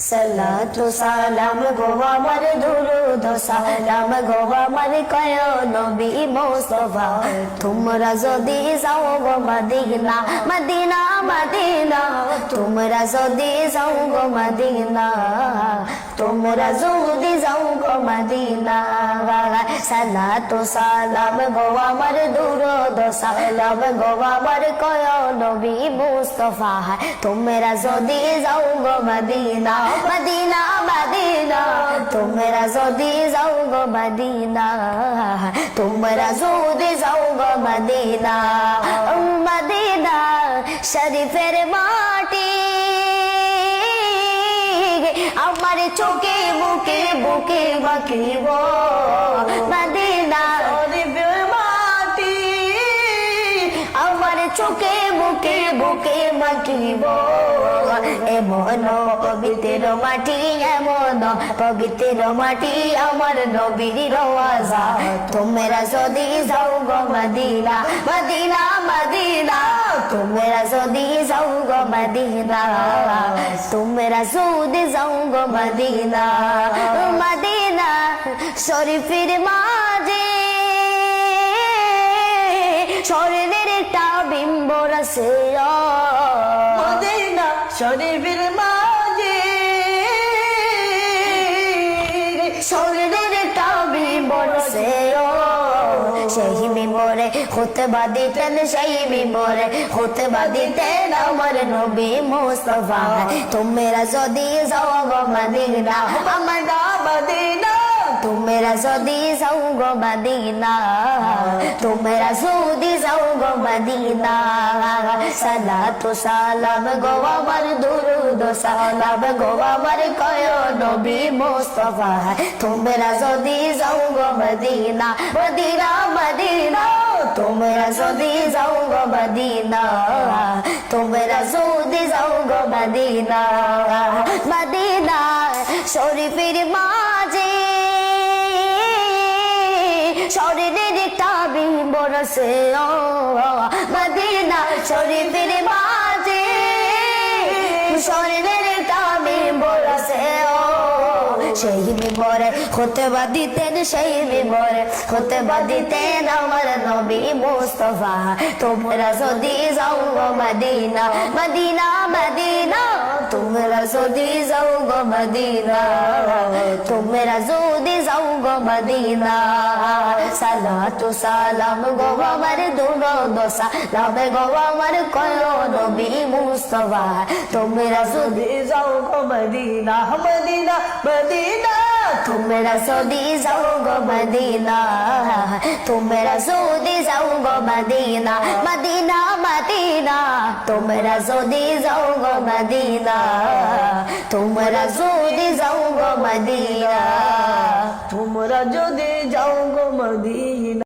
সালাতু সালাম গো আমার দুরুদ সালাম গো আমার কয় নবী মুস্তফা তোমরা যদি যাও গো মদিনা মদিনা মদিনা তোমরা যদি যাও গো মদিনা তোমরা যদি যাও গো মদিনা সালাতু সালাম গো আমার দুরুদ সালাম গো আমার কয় নবী মুস্তফা তোমরা যদি যাও গো মদিনা মদিনা মদিনা। তোমরা যদি যাও গো মদিনা, তোমরা যদি যাও গো মদিনা। মদিনা, শরীফের মাটি, আমার চোখে মুখে বুকে বাকিব মদিনা চোখে মুখে বুকে মাটিব এমন পবিত্র মাটি, এমন পবিত্র মাটি আমার নবীর রওয়াজা তোমরা যদি যাও গো মদিনা মদিনা মদিনা। তোমরা যদি যাও গো মদিনা, তোমরা যদি যাও গো মদিনা। মদিনা শরীফের মাঝে স্বর্ণের রসে মদিনা শরীফের মাঝে। সেই বিমরে হতে বাদিতেন সেই বিমরে হতে বাদিতেন আমার নবী মুস্তফা। তোমরা যদি যাও মদিনা আমার তোমরা যদি যাও গো মদিনা, তোমরা যদি যাও গো মদিনা। সালাতু সালাম গো আমার দুরুদ, সালাম গো আমার কয় নবী মুস্তফা। তোমরা যদি যাও গো মদিনা মদিনা মদিনা। তোমরা যদি যাও গো মদিনা, তোমরা যদি যাও গো মদিনা। মদিনা শরীফের মাঝে শরীরের টাবি বরসে, ও, মদিনা শরীফের মাঝে। শরীরের টাবি বরসে, ও, সেই বিবরে হতে বাদিতেন সেই বিবরে হতে বাদিতেন আমার নবী মুস্তফা। তোমরা যদি যাও গো মদিনা মদিনা মদিনা, তোমরা যদি যাও গো মদিনা, তোমরা যদি যাও গো মদিনা। সালাতু সালাম গো আমার দুনো দোসা লাভে গো আমার কয়ো নবী মুস্তফা। তোমরা যদি যাও গো মদিনা মদিনা মদিনা। তোমরা যদি যাও গো মদিনা, তোমরা যদি যাও গো মদিনা। মদিনা মদিনা, তোমরা যদি যাও গো মদিনা, তোমরা যদি যাও গো মদিনা, তোমরা যদি যাও গো মদিনা।